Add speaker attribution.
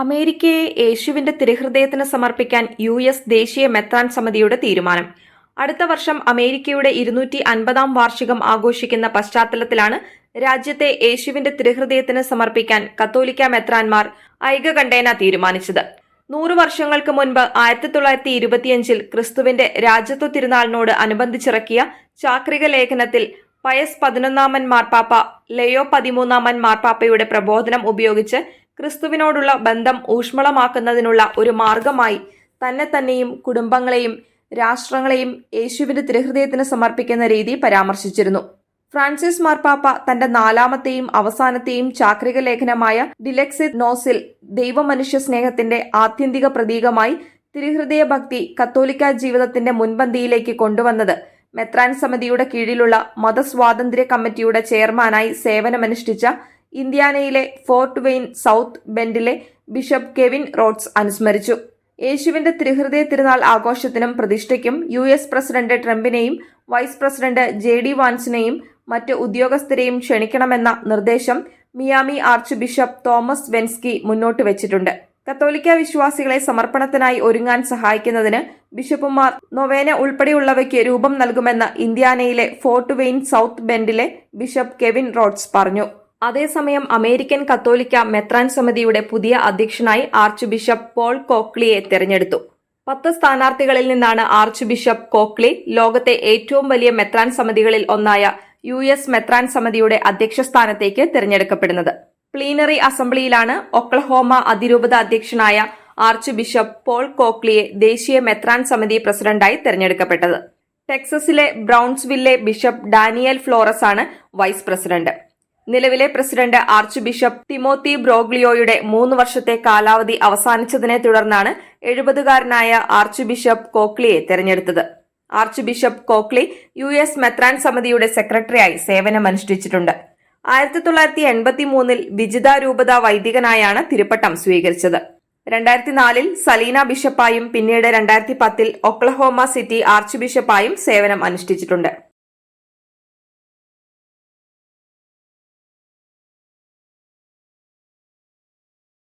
Speaker 1: അമേരിക്കയെ യേശുവിന്റെ തിരുഹൃദയത്തിന് സമർപ്പിക്കാൻ യു എസ് ദേശീയ മെത്രാൻ സമിതിയുടെ തീരുമാനം. അടുത്ത വർഷം അമേരിക്കയുടെ ഇരുന്നൂറ്റി അൻപതാം വാർഷികം ആഘോഷിക്കുന്ന പശ്ചാത്തലത്തിലാണ് രാജ്യത്തെ യേശുവിന്റെ തിരുഹൃദയത്തിന് സമർപ്പിക്കാൻ കത്തോലിക്ക മെത്രാൻമാർ ഐകകണ്ഠേന തീരുമാനിച്ചത്. നൂറു വർഷങ്ങൾക്ക് മുൻപ് ആയിരത്തി തൊള്ളായിരത്തി ഇരുപത്തിയഞ്ചിൽ ക്രിസ്തുവിന്റെ രാജ്യത്വ തിരുനാളിനോട് അനുബന്ധിച്ചിറക്കിയ ചാക്രിക ലേഖനത്തിൽ പയസ് പതിനൊന്നാമൻ മാർപ്പാപ്പ ലയോ പതിമൂന്നാമൻ മാർപ്പാപ്പയുടെ പ്രബോധനം ഉപയോഗിച്ച് ക്രിസ്തുവിനോടുള്ള ബന്ധം ഊഷ്മളമാക്കുന്നതിനുള്ള ഒരു മാർഗമായി തന്നെ തന്നെയും കുടുംബങ്ങളെയും രാഷ്ട്രങ്ങളെയും യേശുവിന്റെ തിരഹൃദയത്തിന് സമർപ്പിക്കുന്ന രീതി പരാമർശിച്ചിരുന്നു. ഫ്രാൻസിസ് മാർപ്പാപ്പ തന്റെ നാലാമത്തെയും അവസാനത്തെയും ചാക്രിക ലേഖനമായ ഡിലക്സി നോസിൽ ദൈവമനുഷ്യ സ്നേഹത്തിന്റെ ആത്യന്തിക പ്രതീകമായി തിരുഹൃദയ ഭക്തി കത്തോലിക്ക ജീവിതത്തിന്റെ മുൻപന്തിയിലേക്ക് കൊണ്ടുവന്നത് മെത്രാൻ സമിതിയുടെ കീഴിലുള്ള മതസ്വാതന്ത്ര്യ കമ്മിറ്റിയുടെ ചെയർമാനായി സേവനമനുഷ്ഠിച്ച ഇന്ത്യാനയിലെ ഫോർട്ട് വെയിൻ സൗത്ത് ബെൻഡിലെ ബിഷപ്പ് കെവിൻ റോഡ്സ് അനുസ്മരിച്ചു. യേശുവിന്റെ ത്രിഹൃദയ തിരുനാൾ ആഘോഷത്തിനും പ്രതിഷ്ഠയ്ക്കും യു എസ് പ്രസിഡന്റ് ട്രംപിനെയും വൈസ് പ്രസിഡന്റ് ജെ ഡി വാൻസിനെയും മറ്റ് ഉദ്യോഗസ്ഥരെയും ക്ഷണിക്കണമെന്ന നിർദ്ദേശം Miami archbishop Thomas Wenski മുന്നോട്ട് വെച്ചിട്ടുണ്ട്. കത്തോലിക്ക വിശ്വാസികളെ സമർപ്പണത്തിനായി ഒരുങ്ങാൻ സഹായിക്കുന്നതിന് ബിഷപ്പുമാർ നൊവേന ഉൾപ്പെടെയുള്ളവയ്ക്ക് രൂപം നൽകുമെന്ന് ഇന്ത്യാനയിലെ ഫോർട്ട് വെയിൻ സൗത്ത് ബെൻഡിലെ ബിഷപ്പ് കെവിൻ റോഡ്സ് പറഞ്ഞു. അതേസമയം അമേരിക്കൻ കത്തോലിക്ക മെത്രാൻ സമിതിയുടെ പുതിയ അധ്യക്ഷനായി ആർച്ച് ബിഷപ്പ് പോൾ കോക്ലിയെ തെരഞ്ഞെടുത്തു. പത്ത് സ്ഥാനാർത്ഥികളിൽ നിന്നാണ് ആർച്ച് ബിഷപ്പ് കോക്ലി ലോകത്തെ ഏറ്റവും വലിയ മെത്രാൻ സമിതികളിൽ ഒന്നായ യു എസ് മെത്രാൻ സമിതിയുടെ അധ്യക്ഷ സ്ഥാനത്തേക്ക് തിരഞ്ഞെടുക്കപ്പെടുന്നത്. പ്ലീനറി അസംബ്ലിയിലാണ് ഒക്ലഹോമ അതിരൂപത അധ്യക്ഷനായ ആർച്ച് ബിഷപ്പ് പോൾ കോക്ലിയെ ദേശീയ മെത്രാൻ സമിതി പ്രസിഡന്റായി തെരഞ്ഞെടുക്കപ്പെട്ടത്. ടെക്സസിലെ ബ്രൌൺസ്വില്ലെ ബിഷപ്പ് ഡാനിയൽ ഫ്ലോറസ് ആണ് വൈസ് പ്രസിഡന്റ്. നിലവിലെ പ്രസിഡന്റ് ആർച്ച് ബിഷപ്പ് തിമോത്തി ബ്രോഗ്ലിയോയുടെ മൂന്ന് വർഷത്തെ കാലാവധി അവസാനിച്ചതിനെ തുടർന്നാണ് എഴുപതുകാരനായ ആർച്ച് ബിഷപ്പ് കോക്ലിയെ തെരഞ്ഞെടുത്തത്. Archbishop Coakley U S മെത്രാൻ സമിതിയുടെ സെക്രട്ടറിയായി സേവനമനുഷ്ഠിച്ചിട്ടുണ്ട്. ആയിരത്തി തൊള്ളായിരത്തി എൺപത്തി മൂന്നിൽ വിജിത രൂപത വൈദികനായാണ് തിരുപ്പട്ടം സ്വീകരിച്ചത്. രണ്ടായിരത്തി നാലിൽ സലീന ബിഷപ്പായും പിന്നീട് രണ്ടായിരത്തി പത്തിൽ ഒക്ലഹോമ സിറ്റി ആർച്ച് ബിഷപ്പായും സേവനം അനുഷ്ഠിച്ചിട്ടുണ്ട്